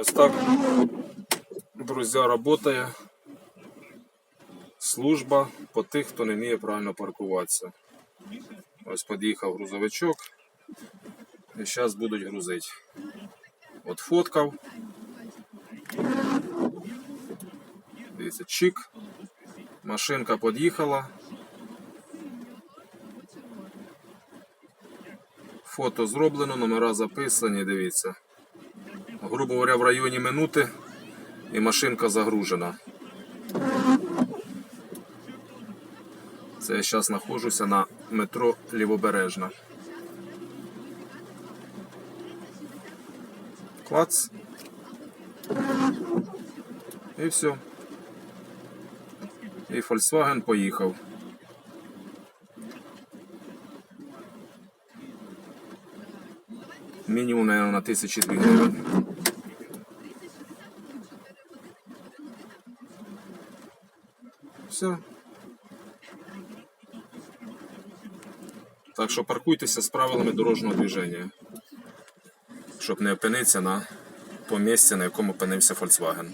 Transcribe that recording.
Ось так, друзі, працює служба по тих, хто не вміє правильно паркуватися. Ось під'їхав грузовичок. І зараз будуть грузити. От фоткав. Дивіться, чик. Машинка під'їхала. Фото зроблено, номера записані, дивіться. Грубо говоря, в районі минути і машинка загружена. Це я зараз знаходжуся на метро Лівобережна. Клац. І все. І Volkswagen поїхав. Мінімум, наверное, на тисячі гривень. Все. Так що паркуйтеся з правилами дорожнього движення, щоб не опинитися на тому місці, на якому опинився Volkswagen.